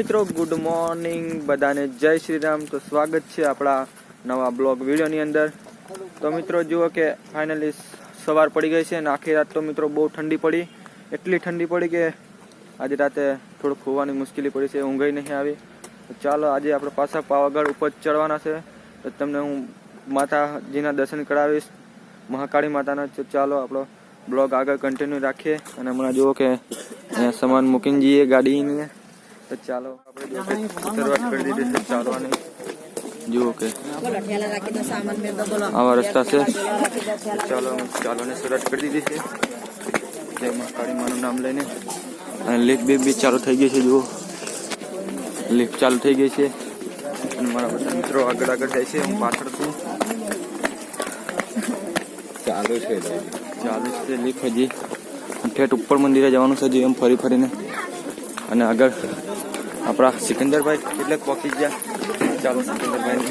મિત્રો good morning બધાને જય શ્રી રામ તો સ્વાગત છે આપણા નવા બ્લોગ વિડીયોની અંદર. તો મિત્રો, જુઓ કે ફાઇનલી સવાર પડી ગઈ છે અને આખી રાત તો મિત્રો બહુ ઠંડી પડી. એટલી ઠંડી પડી કે આજે રાતે થોડુંક હોવાની મુશ્કેલી પડી છે ઊંઘઈ નહીં આવી. તો ચાલો, આજે આપણે પાછા પાવાગઢ ઉપર ચડવાના છે. તો તમને હું માતાજીના દર્શન કરાવીશ, મહાકાળી માતાના. તો ચાલો, આપણો બ્લોગ આગળ કન્ટિન્યુ રાખીએ. અને હમણાં જુઓ કે અહીંયા સામાન મૂકીને જઈએ ગાડીને તો ચાલો આપણે શરૂઆત કરી દીધી છે ચાલવાની. જુઓ કે બોલો ઠેલા રાખી દો સામાન મેં તો બોલો. આવા રસ્તા છે. ચાલો ચાલોને શરૂઆત કરી દીધી છે. જય મહાકાળી માનું નામ લઈને. અને લીફ બી બી ચાલુ થઈ ગઈ છે જુઓ. લીફ ચાલુ થઈ ગઈ છે. અને મારા બધા મિત્રો આગળ આગળ જાય છે હું પાછળ છું. ચાલુ છે ચાલુ છે. લીફ હજી. ઠેઠ ઉપર મંદિરે જવાનું છે હજી એમ ફરી ફરીને. અને આગળ આપણા સિકંદરભાઈ એટલે પહોંચી ગયા. ચાલો સિકંદરભાઈ.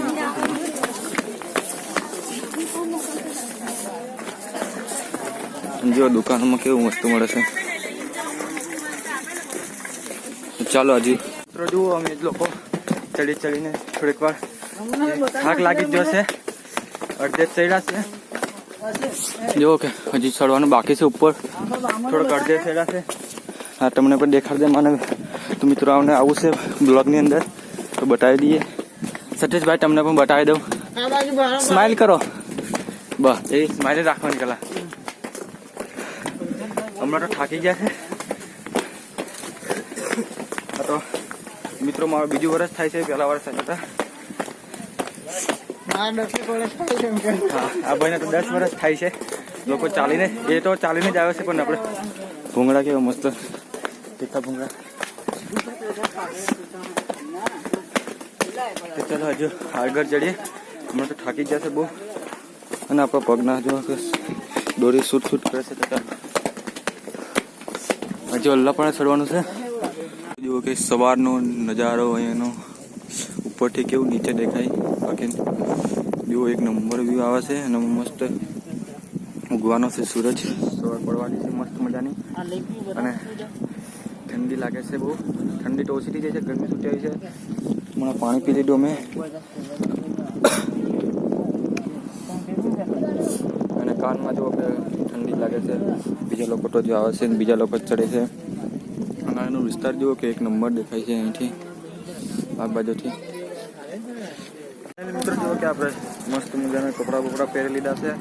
જો દુકાનમાં કેવું વસ્તુ મળે છે. ચાલો હજી. જુઓ અમે લોકો ચડી ચડીને થોડીક વાર. થાક લાગી જ જશે. અડધે ચડ્યા છે. જો કે હજી ચડવાનું બાકી છે ઉપર. થોડોક અડધે ચડ્યા છે. હા, તમને પણ દેખાડ દે મને. તો મિત્રો આવને આવું છે બ્લોગની અંદર. તો બતાવી દઈએ. સતીશભાઈ, તમને પણ બતાવી દઉં. સ્માઇલ કરો. બસ, એ સ્માઇલ રાખવાની કલા હમણાં તો થાકી ગયા છે. હા, તો મિત્રો, મારું બીજું વર્ષ થાય છે પહેલા વર્ષ હતા હા, આ ભાઈને તો દસ વર્ષ થાય છે. લોકો ચાલીને, એ તો ચાલીને જ આવે છે પણ આપણે. ભૂંગળા કેવા મસ્ત. તીખા ભૂંગળા તો ચાલો હજુ આગળ ચડીએ હમણાં તો થાકી ગયા છે બહુ અને આપણા પગના જો દોરી સૂટ સૂટ કરે છે તો ચાલો હજુ અલ્લા પણ ચડવાનું છે જુઓ કે સવારનો નજારો અહીંયાનો ઉપરથી કેવું નીચે દેખાય બાકી જુઓ એક નંબર વ્યૂ આવે છે અને મસ્ત ઉગવાનો છે સૂરજ સવાર પડવાની છે મસ્ત મજાની અને ઠંડી લાગે છે બહુ. ઠંડી તો ઓછી થઈ જાય છે, ગરમી છૂટી આવી છે. હમણાં પાણી પી લીધું અમે. અને કાનમાં જુઓ કે ઠંડી લાગે છે. બીજા લોકો તો જો આવે છે બીજા લોકો ચડે છે. અને એનો વિસ્તાર જુઓ કે એક નંબર દેખાય છે અહીંથી, આ બાજુથી. મિત્રો જુઓ કે આપણે મસ્ત મજાના કપડાં બપડા પહેરી લીધા છે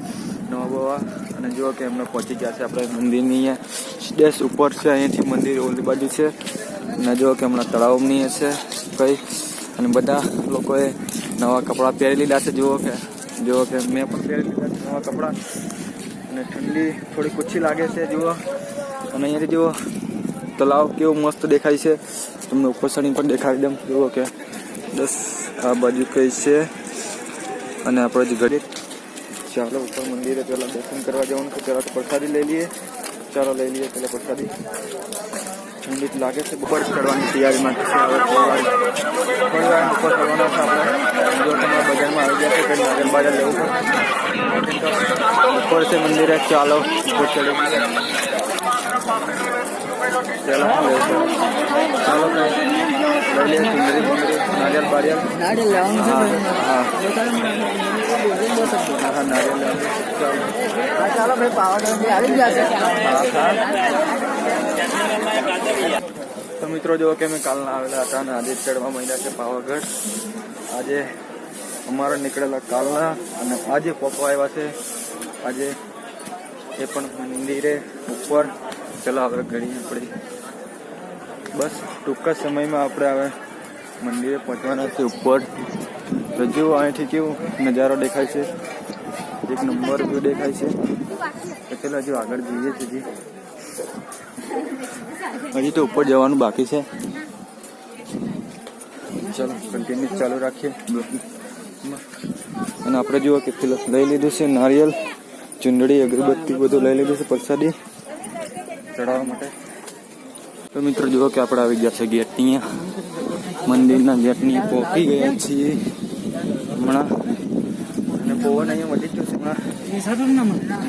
નવા બવા અને જુઓ કે એમને પહોંચી ગયા છે આપણે મંદિરની અહીંયા. સ્ટેસ ઉપર છે, અહીંયાથી મંદિર ઓલી બાજુ છે. અને જુઓ કે હમણાં તળાવની છે કઈ. અને બધા લોકોએ નવા કપડાં પહેરી લીધા છે, જુઓ કે જુઓ કે મેં પણ પહેરી લીધા છે નવા કપડાં. અને ઠંડી થોડીક ઓછી લાગે છે, જુઓ. અને અહીંયાથી જુઓ, તળાવ કેવો મસ્ત દેખાય છે. તમને ઉપર ચડીને પણ દેખાડી દઉં, જુઓ કે, બસ આ બાજુ કઈ છે. અને આપણે જે ઘડી ચાલો, ઉપર મંદિરે પહેલાં દર્શન કરવા જવાનું છે, પહેલાં તો પ્રસાદી લઈ લઈએ. ચાલો લઈ લઈએ પહેલાં પ્રસાદી ઠંડી તો લાગે છે ઉપર ચડવાની તૈયારીમાં છે હવે થોડી વાર થોડી વાર ઉપર ચડવાના છે આપણે જો તમારા બજારમાં આવી ગયા છે કંઈ નાગર બાજાર લેવું પડે ઉપર છે મંદિરે ચાલો ઉપર ચડી ચાલો શું લેવું છે તો મિત્રો જો કે અમે કાલના આવેલા હતા અને આજે ચડવા મહિના છે પાવાગઢ. આજે અમારા નીકળેલા કાલના અને આજે પપ્પા આવ્યા છે. આજે એ પણ મંદિરે ઉપર. ચલો હવે ઘડી આપણે બસ ટૂંક સમયમાં આપણે હવે મંદિરે પહોંચવાના છે ઉપર. તો જુઓ, અહીંથી કેવું નજારો દેખાય છે. એક નંબર વ્યૂ દેખાય છે. તો ચલો આગળ જઈએ છીએ હજી. તો ઉપર જવાનું બાકી છે. ચાલો કન્ટિન્યુ ચાલુ રાખીએ. અને આપણે જુઓ કે પેલા લઈ લીધું છે નારિયેલ, ચુંદડી, અગરબત્તી બધું લઈ લીધું છે પ્રસાદી ચડાવવા માટે. તો મિત્રો જુઓ કે આપણે આવી ગયા છે ગેટની મંદિરના ગેટની પહોંચી ગયા છીએ હમણાં. અને પવન અહીંયા વધી ગયો છે હમણાં.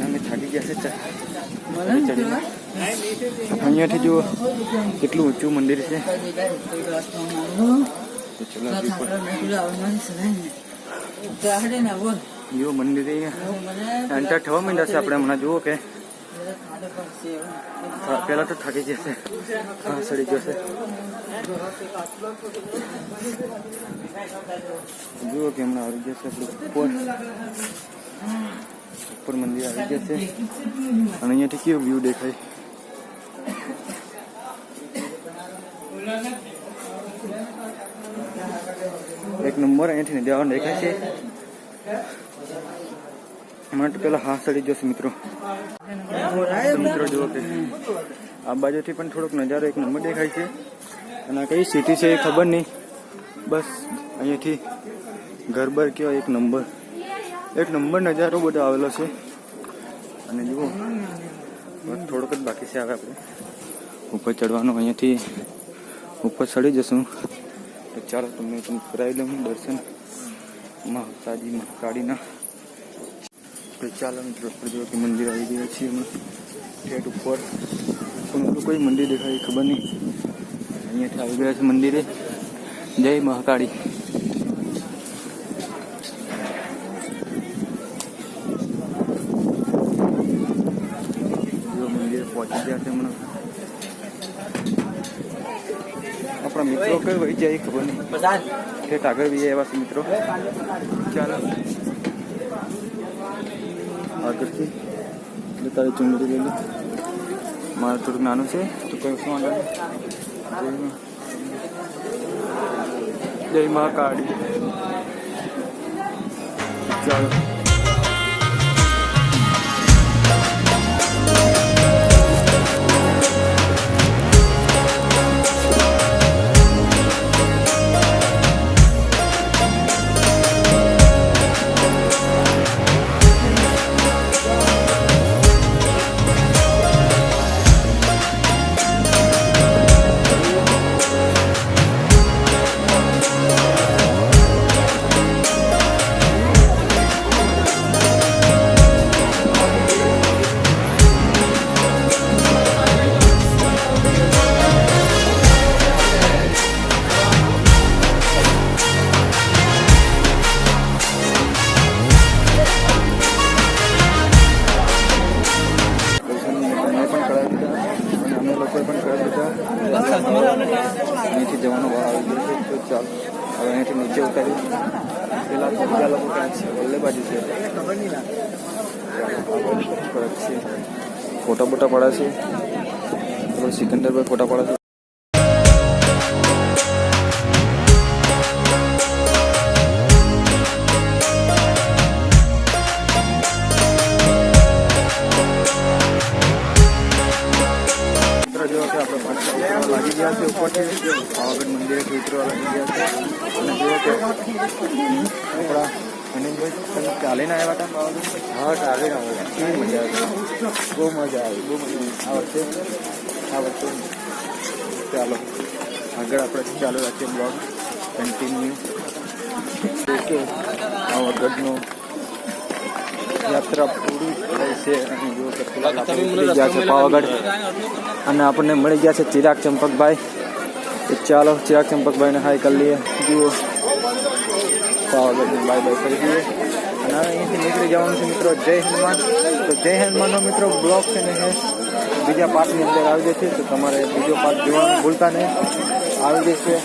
અમે થાકી ગયા છે અહીંયાથી જુઓ કેટલું ઊંચું મંદિર છે. મંદિર અહીંયા. એન્ટર થવા માંડ્યા છે આપણે હમણાં જુઓ કે. પહેલા તો થાકી જશે હા સડી જશે જુઓ કે હમણાં આવી જશે આપણું ઉપર મંદિર આવી જશે અને અહીંયાથી કેવું વ્યૂ દેખાય એક નંબર અહીંયાથી નજારો દેખાય છે તો પેલા હા સડી જશે મિત્રો. મિત્રો જુઓ કે આ બાજુથી પણ થોડોક નજારો એક નંબર દેખાય છે. અને કઈ સિટી છે એ ખબર નહીં. બસ અહીંયાથી ગરબર કેવા એક નંબર. એક નંબર નજારો બધો આવેલો છે. અને જુઓ થોડોક જ બાકી છે હવે આપણે. ઉપર ચડવાનું, અહીંયાથી ઉપર ચડી જશું. તો ચાલો તમને તમે કરાવી લઉં દર્શન. મહાસાજી મહાકાળીના તો ચાલો મિત્રો આપણે મંદિર આવી ગયા છીએ અમે ઠેઠ ઉપર. પણ કોઈ મંદિર દેખાય ખબર નહીં. અહીંયાથી આવી ગયા છે મંદિરે. જય મહાકાળી. મંદિરે પહોંચી ગયા છે હમણાં. આપણા મિત્રો કઈ વહી જાય ખબર નહીં. ઠેઠ આગળ બી એવા છે મિત્રો. ચાલો. આગળથી. એટલે તારી ચુંદડી લઈ લે. મારે થોડુંક નાનું છે, તો કઈ શું જય મા કાળી. ચાલો. છે વલ્લે બાજુ છે ફરક છે ફોટા બોટા પડ્યા છે તો સિકંદર પર ફોટા પડ્યા છે ચાલીને આવ્યા હતા પાવાગઢ હા, ચાલીને આવ્યા કેવી મજા આવી. બહુ મજા આવી, બહુ મજા આવી. આ વર્ષે આ વર્ષે ચાલો, આગળ આપણે ચાલુ રાખીએ બ્લોગ કન્ટિન્યુ ઓકે પાવાગઢનું યાત્રા પૂરી થઈ છે. અને જો નીકળી ગયા છે પાવાગઢ. અને આપણને મળી ગયા છે ચિરાગ ચંપકભાઈ. તો ચાલો, ચિરાગ ચંપકભાઈને હાઈ કરી લઈએ. જુઓ. પાવાગઢને બાય બાય કરી દઈએ. અને અહીંથી નીકળી જવાનું છે મિત્રો જય હનુમાન. તો જય હનુમાનનો મિત્રો બ્લોગ છે ને બીજા પાર્ટની અંદર આવી જશે. તો તમારે બીજો પાર્ટ જોવાનું ભૂલતા નહીં. આવી જશે.